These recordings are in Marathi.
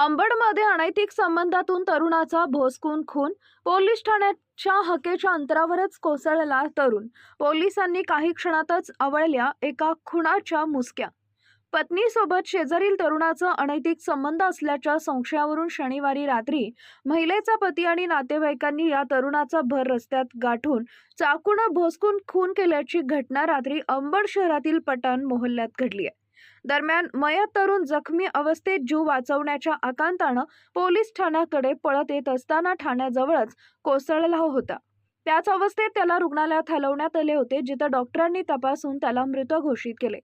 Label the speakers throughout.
Speaker 1: अंबडमध्ये अनैतिक संबंधातून तरुणाचा भोसकून खून. पोलीस ठाण्याच्या हकेच्या अंतरावरच कोसळला तरुण. पोलिसांनी काही क्षणातच आवळल्या एका खुणाच्या मुसक्या. पत्नीसोबत शेजारील तरुणाचा अनैतिक संबंध असल्याच्या संशयावरून शनिवारी रात्री महिलेचा पती आणि नातेवाईकांनी या तरुणाचा भर रस्त्यात गाठून चाकूनं भोसकून खून केल्याची घटना रात्री अंबड शहरातील पठाण मोहल्ल्यात घडली आहे. दरम्यान मयत तरुण जखमी अवस्थेत जीव वाचवण्याच्या आकांतानं पोलीस ठाण्याकडे पळत येत असताना ठाण्याजवळच कोसळला होता. त्याच अवस्थेत त्याला रुग्णालयात हलवण्यात आले होते जिथं डॉक्टरांनी तपासून त्याला मृत घोषित केले.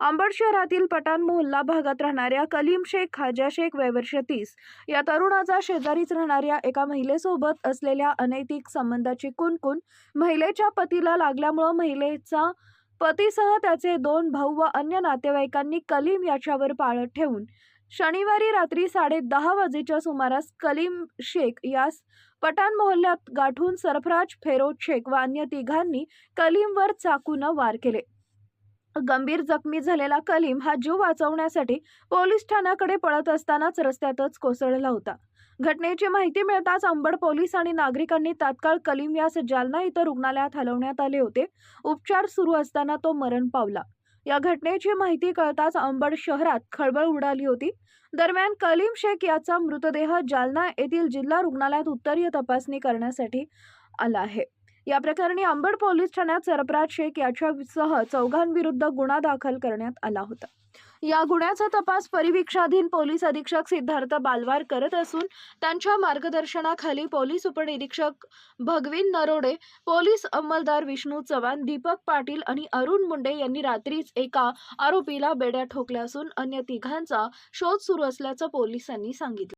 Speaker 1: अंबड शहरातील पठाण मोहल्ला भागात राहणाऱ्या कलीम शेख खाजा शेख वयवर्ष तीस या तरुणाचा शेजारीच राहणाऱ्या एका महिलेसोबत असलेल्या अनैतिक संबंधाची कुणकुण महिलेच्या पतीला लागल्यामुळं महिलेचा पतीसह त्याचे दोन भाऊ व अन्य नातेवाईकांनी कलीम याच्यावर पाळत ठेवून शनिवारी रात्री साडे दहा वाजेच्या सुमारास कलीम शेख यास पठाण मोहल्ल्यात गाठून सरफराज फेरोज शेख व अन्य तिघांनी कलीमवर चाकूनं वार केले. गंभीर जखमी झालेला कलीम हा जीव वाचवण्यासाठी पोलीस ठाण्याकडे पळत असतानाच रस्त्यातच कोसळला होता. घटनेची माहिती मिळताच अंबड पोलीस आणि नागरिकांनी तात्काळ कलीम यास जालना इथं रुग्णालयात हलवण्यात आले होते. उपचार सुरू असताना तो मरण पावला. या घटनेची माहिती कळताच अंबड शहरात खळबळ उडाली होती. दरम्यान कलीम शेख याचा मृतदेह जालना येथील जिल्हा रुग्णालयात उत्तरीय तपासणी करण्यासाठी आला आहे. या प्रकरणी अंबड पोलीस ठाण्यात सरफराज शेख याच्यासह चौघांविरुद्ध गुन्हा दाखल करण्यात आला होता. या गुन्ह्याचा तपास परिवीक्षाधीन पोलीस अधीक्षक सिद्धार्थ बालवार करत असून त्यांच्या मार्गदर्शनाखाली पोलीस उपनिरीक्षक भगवीन नरोडे पोलीस अंमलदार विष्णू चव्हाण दीपक पाटील आणि अरुण मुंडे यांनी रात्रीच एका आरोपीला बेड्या ठोकल्या असून अन्य तिघांचा शोध सुरू असल्याचं पोलिसांनी सांगितलं.